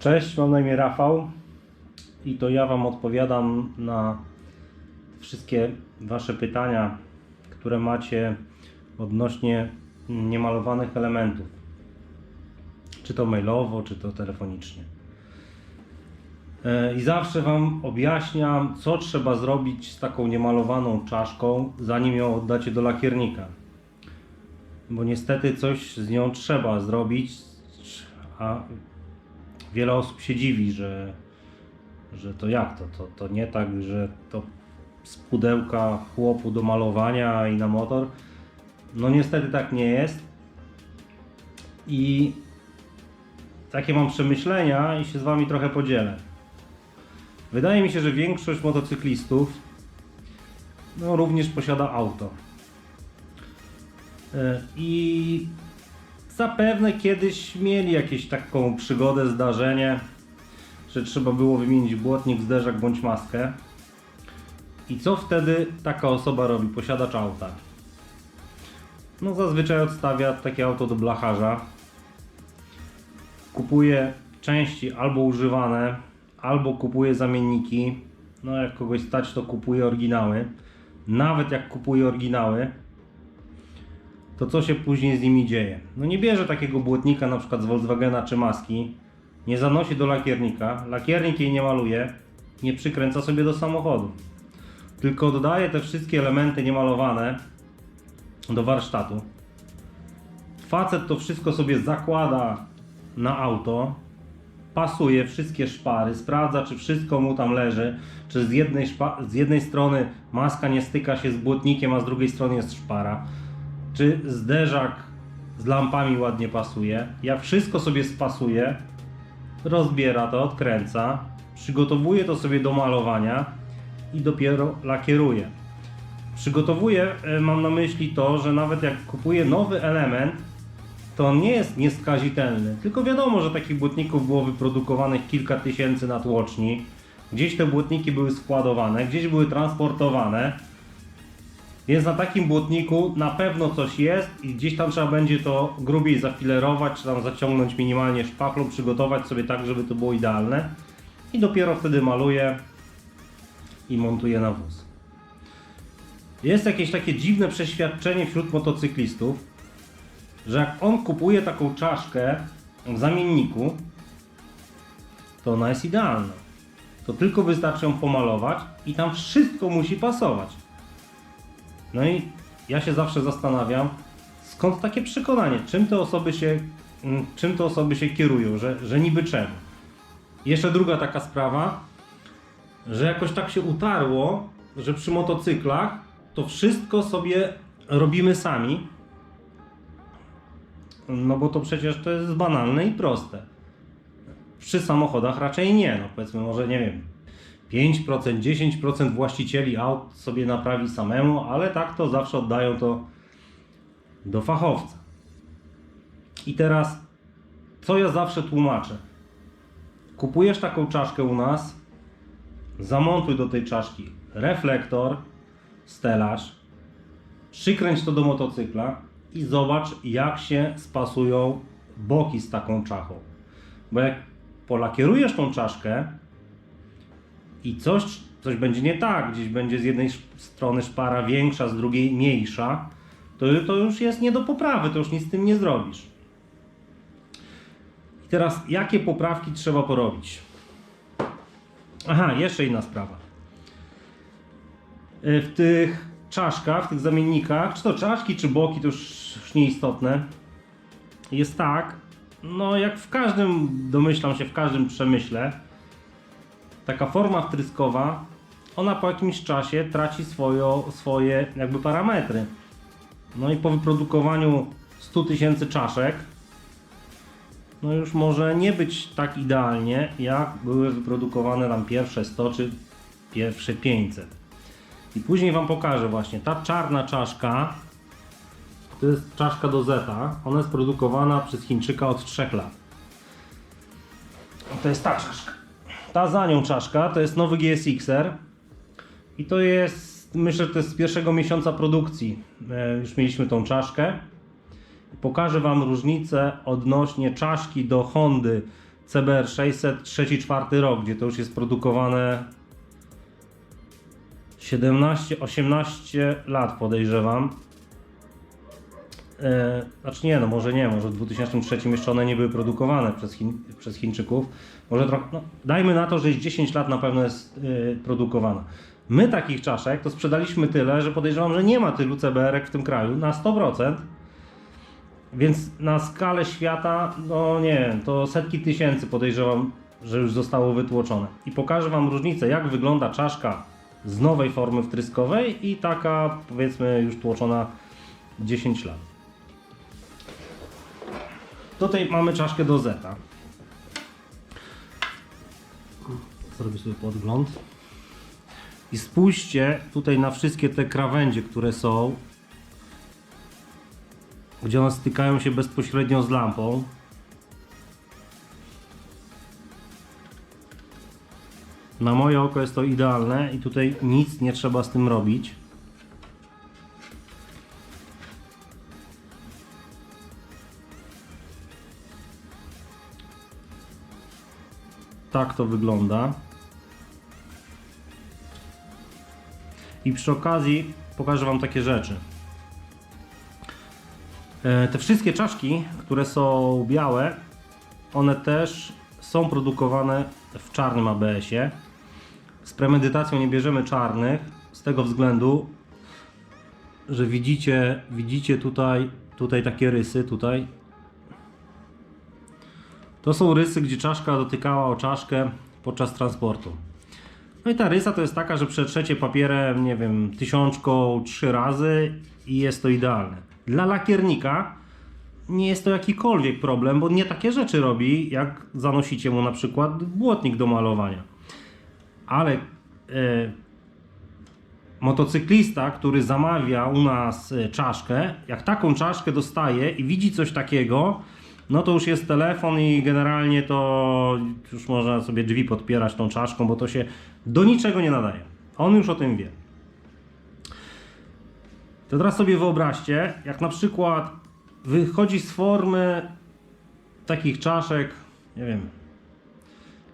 Cześć, mam na imię Rafał i to ja Wam odpowiadam na wszystkie Wasze pytania, które macie odnośnie niemalowanych elementów. Czy to mailowo, czy to telefonicznie. E, I zawsze Wam objaśniam, co trzeba zrobić z taką niemalowaną czaszką, zanim ją oddacie do lakiernika. Bo niestety coś z nią trzeba zrobić, a wiele osób się dziwi, że, że to jak to, to? To nie tak, że to z pudełka chłopu do malowania i na motor. No niestety tak nie jest. I takie mam przemyślenia i się z Wami trochę podzielę. Wydaje mi się, że większość motocyklistów no, również posiada auto. E, I zapewne kiedyś mieli jakieś taką przygodę, zdarzenie, że trzeba było wymienić błotnik, zderzak bądź maskę. I co wtedy taka osoba robi, posiadacz auta? No zazwyczaj odstawia takie auto do blacharza. Kupuje części albo używane, albo kupuje zamienniki. No jak kogoś stać, to kupuje oryginały. Nawet jak kupuje oryginały, to co się później z nimi dzieje? No nie bierze takiego błotnika na przykład z Volkswagena czy maski, nie zanosi do lakiernika, lakiernik jej nie maluje, nie przykręca sobie do samochodu. Tylko oddaje te wszystkie elementy niemalowane do warsztatu. Facet to wszystko sobie zakłada na auto, pasuje wszystkie szpary, sprawdza czy wszystko mu tam leży, czy z jednej, z jednej strony maska nie styka się z błotnikiem, a z drugiej strony jest szpara czy zderzak z lampami ładnie pasuje. Jak wszystko sobie spasuje, rozbiera to, odkręca, przygotowuje to sobie do malowania i dopiero lakieruje. Przygotowuje, e, mam na myśli to, że nawet jak kupuje nowy element, to on nie jest nieskazitelny. Tylko wiadomo, że takich błotników było wyprodukowanych kilka tysięcy na tłoczni. Gdzieś te błotniki były składowane, gdzieś były transportowane. Więc na takim błotniku na pewno coś jest i gdzieś tam trzeba będzie to grubiej zafilerować, czy tam zaciągnąć minimalnie szpachlą, przygotować sobie tak, żeby to było idealne. I dopiero wtedy maluję i montuję na wóz. Jest jakieś takie dziwne przeświadczenie wśród motocyklistów, że jak on kupuje taką czaszkę w zamienniku, to ona jest idealna. To tylko wystarczy ją pomalować i tam wszystko musi pasować. No i ja się zawsze zastanawiam, skąd takie przekonanie, czym te osoby się, mm, czym te osoby się kierują, że, że niby czemu. Jeszcze druga taka sprawa, że jakoś tak się utarło, że przy motocyklach to wszystko sobie robimy sami. No bo to przecież to jest banalne i proste. Przy samochodach raczej nie, no powiedzmy może nie wiem, 5%, 10% właścicieli aut sobie naprawi samemu, ale tak to zawsze oddają to do fachowca. I teraz, co ja zawsze tłumaczę? Kupujesz taką czaszkę u nas, zamontuj do tej czaszki reflektor, stelaż, przykręć to do motocykla i zobacz, jak się spasują boki z taką czachą. Bo jak polakierujesz tą czaszkę, i coś, coś będzie nie tak, gdzieś będzie z jednej strony szpara większa, z drugiej mniejsza, to, to już jest nie do poprawy, to już nic z tym nie zrobisz. I teraz, jakie poprawki trzeba porobić? Aha, jeszcze inna sprawa. Y, W tych czaszkach, w tych zamiennikach, czy to czaszki, czy boki, to już, już nieistotne, jest tak, no jak w każdym, domyślam się, w każdym przemyśle, taka forma wtryskowa, ona po jakimś czasie traci swojo, swoje jakby parametry. No i po wyprodukowaniu 100 tysięcy czaszek, no już może nie być tak idealnie, jak były wyprodukowane tam pierwsze 100 czy pierwsze 500. I później Wam pokażę właśnie, ta czarna czaszka, to jest czaszka do Zeta, ona jest produkowana przez Chińczyka od 3 lat. To jest ta czaszka. Ta za nią czaszka to jest nowy GSX-er i to jest, myślę, że to jest z pierwszego miesiąca produkcji. E, już mieliśmy tą czaszkę. Pokażę Wam różnicę odnośnie czaszki do Hondy CBR 600, trzeci, czwarty rok, gdzie to już jest produkowane 17-18 lat podejrzewam. E, znaczy nie, no może nie, może w 2003 jeszcze one nie były produkowane przez, Chin, przez Chińczyków. Może trochę, no, dajmy na to, że jest 10 lat na pewno jest e, produkowana. My takich czaszek to sprzedaliśmy tyle, że podejrzewam, że nie ma tylu CBR-ek w tym kraju na 100%. Więc na skalę świata, no nie wiem, to setki tysięcy podejrzewam, że już zostało wytłoczone. I pokażę Wam różnicę, jak wygląda czaszka z nowej formy wtryskowej i taka powiedzmy już tłoczona 10 lat. Tutaj mamy czaszkę do Zeta. Zrobię sobie podgląd. I spójrzcie tutaj na wszystkie te krawędzie, które są, gdzie one stykają się bezpośrednio z lampą. Na moje oko jest to idealne i tutaj nic nie trzeba z tym robić. Tak to wygląda. I przy okazji pokażę Wam takie rzeczy. E, Te wszystkie czaszki, które są białe, one też są produkowane w czarnym ABS-ie. Z premedytacją nie bierzemy czarnych, z tego względu, że widzicie, widzicie tutaj, tutaj takie rysy, tutaj. To są rysy, gdzie czaszka dotykała o czaszkę podczas transportu. No i ta rysa to jest taka, że przetrzecie papierem, nie wiem, tysiączką trzy razy i jest to idealne. Dla lakiernika nie jest to jakikolwiek problem, bo nie takie rzeczy robi, jak zanosicie mu na przykład błotnik do malowania. Ale e, motocyklista, który zamawia u nas e, czaszkę, jak taką czaszkę dostaje i widzi coś takiego, no to już jest telefon i generalnie to już można sobie drzwi podpierać tą czaszką, bo to się do niczego nie nadaje. On już o tym wie. To teraz sobie wyobraźcie, jak na przykład wychodzi z formy takich czaszek, nie wiem,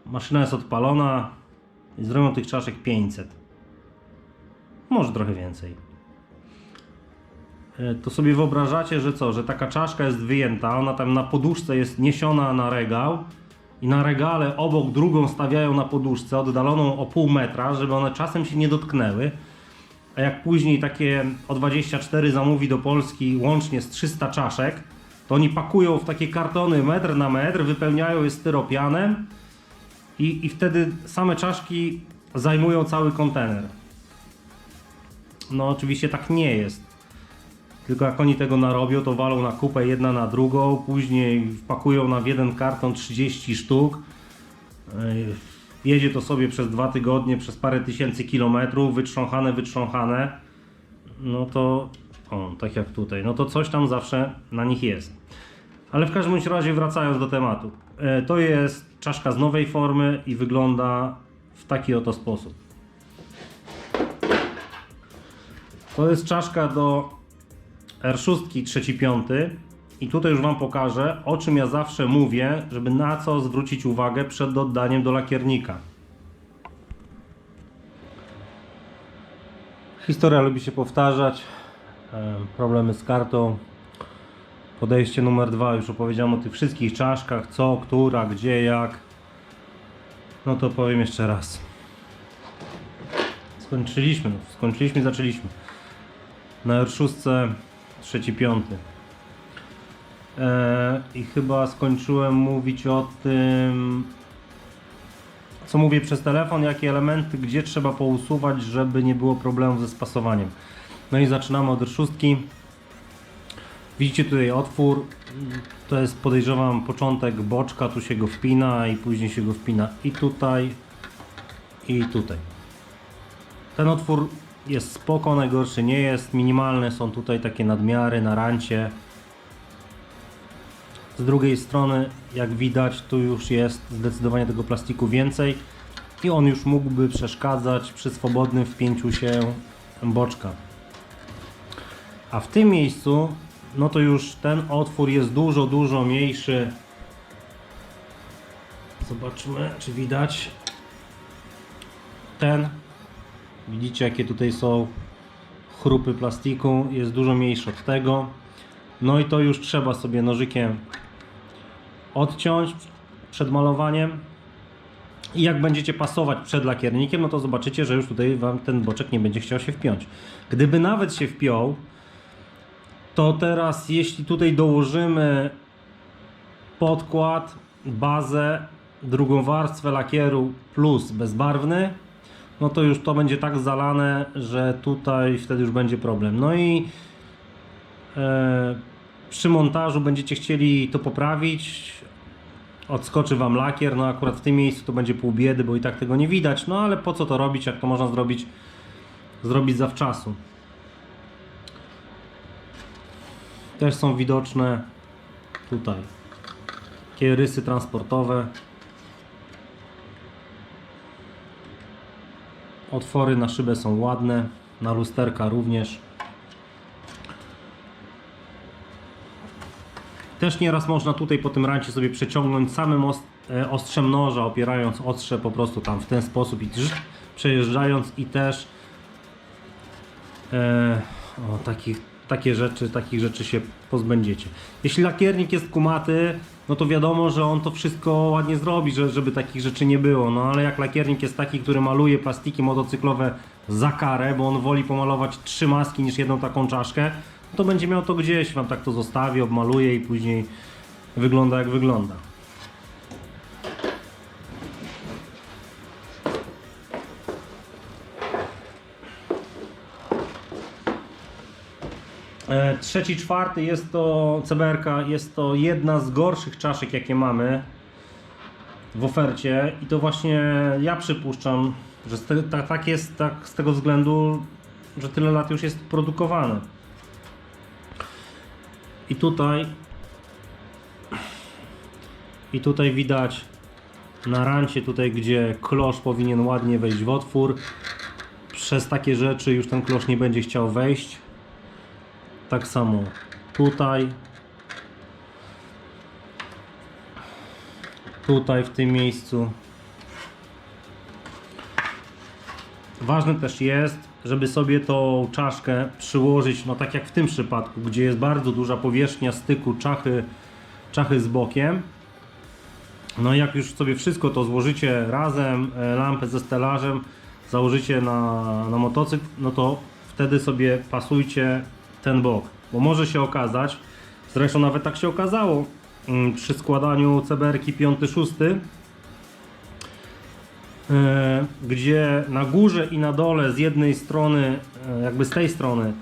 maszyna jest odpalona i zrobią tych czaszek 500. Może trochę więcej. E, To sobie wyobrażacie, że co, że taka czaszka jest wyjęta, ona tam na poduszce jest niesiona na regał i na regale obok drugą stawiają na poduszce, oddaloną o pół metra, żeby one czasem się nie dotknęły. A jak później takie O24 zamówi do Polski łącznie z 300 czaszek, to oni pakują w takie kartony metr na metr, wypełniają je styropianem i, i wtedy same czaszki zajmują cały kontener. No oczywiście tak nie jest. Tylko jak oni tego narobią, to walą na kupę jedna na drugą, później wpakują na w jeden karton 30 sztuk. Jedzie to sobie przez dwa tygodnie, przez parę tysięcy kilometrów, wytrząchane, wytrząchane. No to, o, tak jak tutaj, no to coś tam zawsze na nich jest. Ale w każdym razie wracając do tematu. E, To jest czaszka z nowej formy i wygląda w taki oto sposób. To jest czaszka do R6 3-5 i tutaj już Wam pokażę, o czym ja zawsze mówię, żeby na co zwrócić uwagę przed oddaniem do lakiernika. Historia lubi się powtarzać, e, problemy z kartą. Podejście numer dwa, już opowiedziałem o tych wszystkich czaszkach, co, która, gdzie, jak. No to powiem jeszcze raz. Skończyliśmy, skończyliśmy, zaczęliśmy. Na R6 trzeci, piąty. Eee, I chyba skończyłem mówić o tym, co mówię przez telefon, jakie elementy, gdzie trzeba pousuwać, żeby nie było problemów ze spasowaniem. No i zaczynamy od R6. Widzicie tutaj otwór. To jest podejrzewam początek boczka, tu się go wpina i później się go wpina i tutaj, i tutaj. Ten otwór jest spoko, najgorszy nie jest. Minimalne są tutaj takie nadmiary na rancie. Z drugiej strony, jak widać, tu już jest zdecydowanie tego plastiku więcej i on już mógłby przeszkadzać przy swobodnym wpięciu się boczka. A w tym miejscu, no to już ten otwór jest dużo, dużo mniejszy Zobaczmy, czy widać. Ten. Widzicie, jakie tutaj są chrupy plastiku. Jest dużo mniejszy od tego. No i to już trzeba sobie nożykiem odciąć przed malowaniem. I jak będziecie pasować przed lakiernikiem, no to zobaczycie, że już tutaj Wam ten boczek nie będzie chciał się wpiąć. Gdyby nawet się wpiął, to teraz jeśli tutaj dołożymy podkład, bazę, drugą warstwę lakieru plus bezbarwny, no to już to będzie tak zalane, że tutaj wtedy już będzie problem. No i e, przy montażu będziecie chcieli to poprawić, odskoczy Wam lakier, no akurat w tym miejscu to będzie pół biedy, bo i tak tego nie widać, no ale po co to robić, jak to można zrobić, zrobić zawczasu. Też są widoczne tutaj takie rysy transportowe. Otwory na szybę są ładne, na lusterka również. Też nieraz można tutaj po tym rancie sobie przeciągnąć samym e, ostrzem noża, opierając ostrze po prostu tam w ten sposób i drz, przejeżdżając i też e, o, takich, takie rzeczy, takich rzeczy się pozbędziecie. Jeśli lakiernik jest kumaty, no to wiadomo, że on to wszystko ładnie zrobi, że, żeby takich rzeczy nie było. No ale jak lakiernik jest taki, który maluje plastiki motocyklowe za karę, bo on woli pomalować trzy maski niż jedną taką czaszkę, to będzie miał to gdzieś, wam tak to zostawi, obmaluje i później wygląda jak wygląda. Trzeci, czwarty jest to CBR-ka, jest to jedna z gorszych czaszek jakie mamy w ofercie i to właśnie ja przypuszczam, że te, ta, tak jest tak z tego względu, że tyle lat już jest produkowane. I tutaj i tutaj widać na rancie tutaj, gdzie klosz powinien ładnie wejść w otwór. Przez takie rzeczy już ten klosz nie będzie chciał wejść. Tak samo tutaj. Tutaj w tym miejscu. Ważne też jest, żeby sobie tą czaszkę przyłożyć, no tak jak w tym przypadku, gdzie jest bardzo duża powierzchnia styku czachy, czachy z bokiem. No i jak już sobie wszystko to złożycie razem, e, lampę ze stelażem, założycie na, na motocykl, no to wtedy sobie pasujcie ten bok. Bo może się okazać, zresztą nawet tak się okazało mm, przy składaniu CBR-ki 5-6, e, gdzie na górze i na dole z jednej strony, e, jakby z tej strony,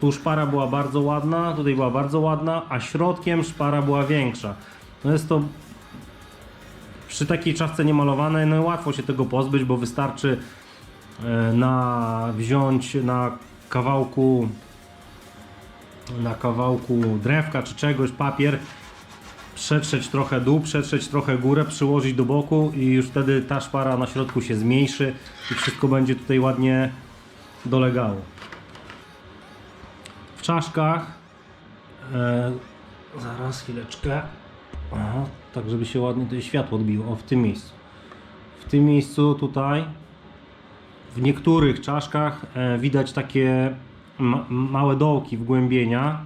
tu szpara była bardzo ładna, tutaj była bardzo ładna, a środkiem szpara była większa. No jest to przy takiej czaszce niemalowanej no łatwo się tego pozbyć, bo wystarczy e, na wziąć na kawałku na kawałku drewka czy czegoś papier przetrzeć trochę dół, przetrzeć trochę górę, przyłożyć do boku i już wtedy ta szpara na środku się zmniejszy i wszystko będzie tutaj ładnie dolegało. W czaszkach e, zaraz chwileczkę Aha, tak żeby się ładnie tutaj światło odbiło. O, w tym miejscu. W tym miejscu tutaj w niektórych czaszkach e, widać takie ma małe dołki wgłębienia.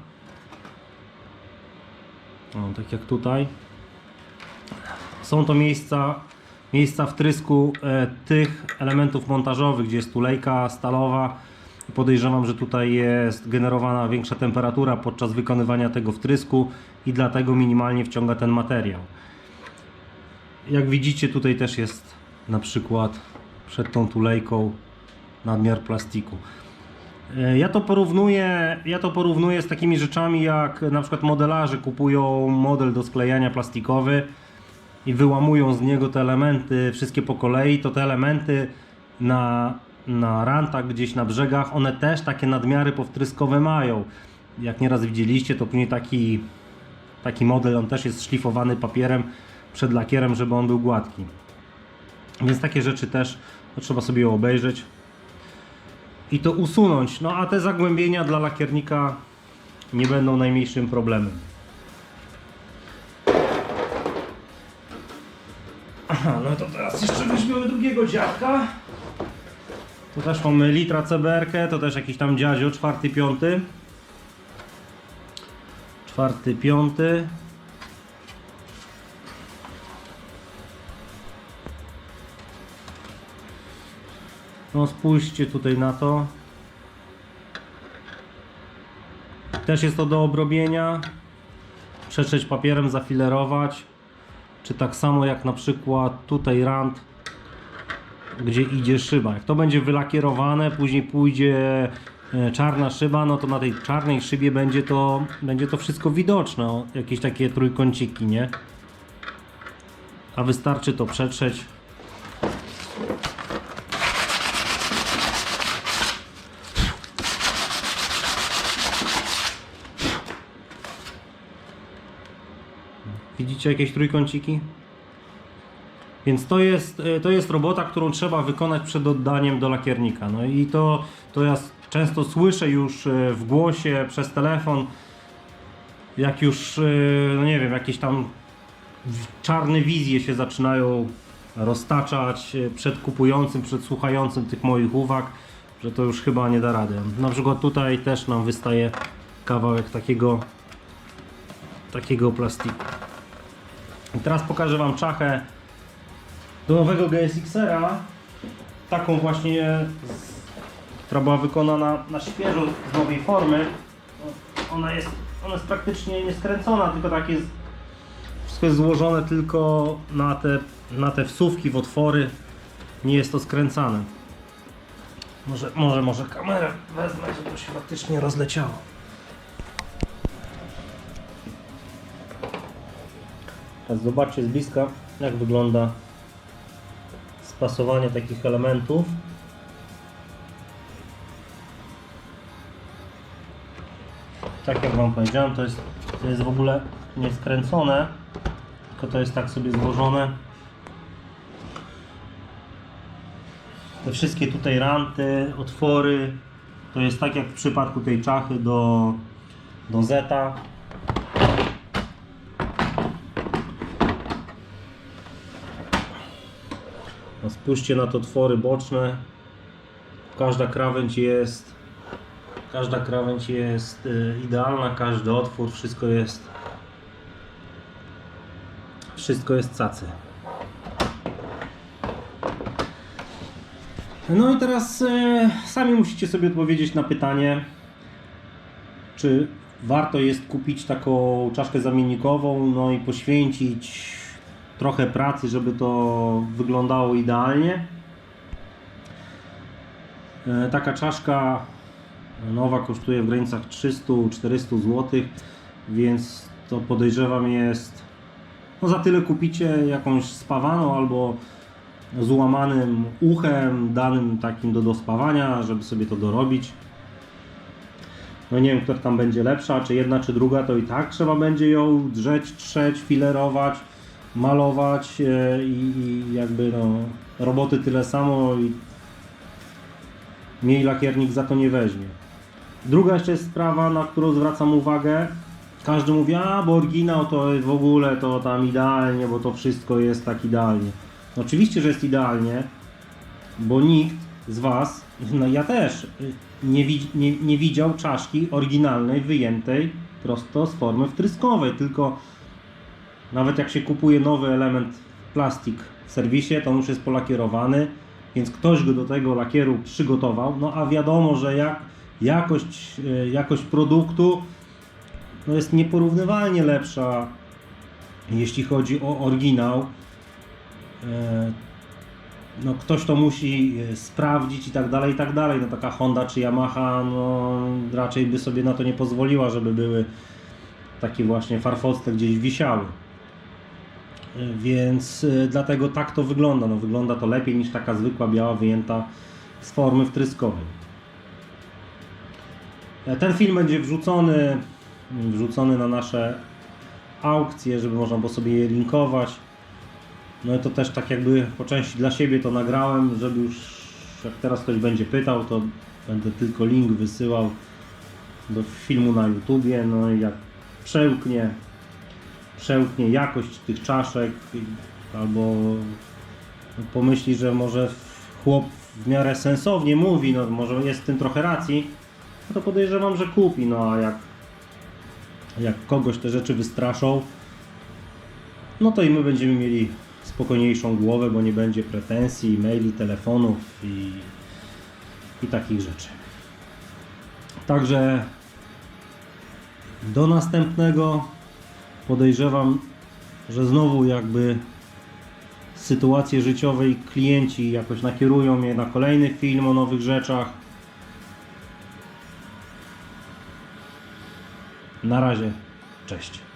O, tak jak tutaj. Są to miejsca, miejsca wtrysku e, tych elementów montażowych, gdzie jest tulejka stalowa. Podejrzewam, że tutaj jest generowana większa temperatura podczas wykonywania tego wtrysku i dlatego minimalnie wciąga ten materiał. Jak widzicie, tutaj też jest na przykład przed tą tulejką nadmiar plastiku. E, Ja to porównuję, ja to porównuję z takimi rzeczami jak na przykład modelarze kupują model do sklejania plastikowy i wyłamują z niego te elementy wszystkie po kolei, to te elementy na, na rantach gdzieś na brzegach, one też takie nadmiary powtryskowe mają. Jak nieraz widzieliście, to później taki, taki model, on też jest szlifowany papierem przed lakierem, żeby on był gładki. Więc takie rzeczy też to trzeba sobie obejrzeć i to usunąć. No a te zagłębienia dla lakiernika nie będą najmniejszym problemem. No to teraz jeszcze weźmiemy drugiego dziadka. Tu też mamy litra CBR, to też jakiś tam dziadzio, czwarty, piąty. Czwarty, piąty. No spójrzcie tutaj na to. Też jest to do obrobienia. Przetrzeć papierem, zafilerować. Czy tak samo jak na przykład tutaj rand, gdzie idzie szyba. Jak to będzie wylakierowane, później pójdzie e, czarna szyba, no to na tej czarnej szybie będzie to, będzie to wszystko widoczne. O, jakieś takie trójkąciki, nie? A wystarczy to przetrzeć. Widzicie jakieś trójkąciki? Więc to jest, e, to jest robota, którą trzeba wykonać przed oddaniem do lakiernika. No i to, to ja często słyszę już e, w głosie przez telefon, jak już, e, no nie wiem, jakieś tam czarne wizje się zaczynają roztaczać przed kupującym, przed słuchającym tych moich uwag, że to już chyba nie da rady. Na przykład tutaj też nam wystaje kawałek takiego, takiego plastiku. I teraz pokażę Wam czachę do nowego GSX-era. Taką właśnie, z, która była wykonana na świeżo z nowej formy. Ona jest, ona jest praktycznie nieskręcona, tylko tak jest wszystko jest złożone tylko na te, na te wsówki w otwory. Nie jest to skręcane. Może, może, może kamerę wezmę, żeby to się faktycznie rozleciało. Zobaczcie z bliska, jak wygląda spasowanie takich elementów. Tak jak Wam powiedziałem, to jest, to jest w ogóle nieskręcone, tylko to jest tak sobie złożone. Te wszystkie tutaj ranty, otwory, to jest tak jak w przypadku tej czachy do, do Zeta. No spójrzcie na te otwory boczne. Każda krawędź jest każda krawędź jest y, idealna, każdy otwór, wszystko jest wszystko jest cacy. No i teraz y, sami musicie sobie odpowiedzieć na pytanie, czy warto jest kupić taką czaszkę zamiennikową, no i poświęcić trochę pracy, żeby to wyglądało idealnie. E, Taka czaszka nowa kosztuje w granicach 300-400 zł, więc to podejrzewam jest. No za tyle kupicie jakąś spawaną albo z ułamanym uchem, danym takim do dospawania, żeby sobie to dorobić. No nie wiem, która tam będzie lepsza, czy jedna, czy druga, to i tak trzeba będzie ją drzeć, trzeć, filerować, malować e, i, i jakby no, roboty tyle samo i mniej lakiernik za to nie weźmie. Druga jeszcze jest sprawa, na którą zwracam uwagę. Każdy mówi, a bo oryginał to w ogóle to tam idealnie, bo to wszystko jest tak idealnie. No oczywiście, że jest idealnie, bo nikt z Was, no ja też, y, nie, nie, nie widział czaszki oryginalnej, wyjętej prosto z formy wtryskowej, tylko nawet jak się kupuje nowy element plastik w serwisie, to on już jest polakierowany, więc ktoś go do tego lakieru przygotował. No a wiadomo, że jak, jakość, e, jakość produktu no jest nieporównywalnie lepsza, jeśli chodzi o oryginał. E, No ktoś to musi e, sprawdzić i tak dalej, i tak dalej. No taka Honda czy Yamaha, no raczej by sobie na to nie pozwoliła, żeby były takie właśnie farfocte gdzieś wisiały. Więc e, dlatego tak to wygląda. No, wygląda to lepiej niż taka zwykła biała wyjęta z formy wtryskowej. E, Ten film będzie wrzucony, wrzucony na nasze aukcje, żeby można było sobie je linkować. No i to też tak jakby po części dla siebie to nagrałem, żeby już jak teraz ktoś będzie pytał, to będę tylko link wysyłał do filmu na YouTubie. No i jak przełknie, przełknie jakość tych czaszek albo pomyśli, że może chłop w miarę sensownie mówi, no może jest w tym trochę racji, no to podejrzewam, że kupi, no a jak, jak kogoś te rzeczy wystraszą, no to i my będziemy mieli spokojniejszą głowę, bo nie będzie pretensji, maili, telefonów i, i takich rzeczy. Także do następnego podejrzewam, że znowu jakby z sytuacji życiowej klienci jakoś nakierują mnie na kolejny film o nowych rzeczach. Na razie, cześć.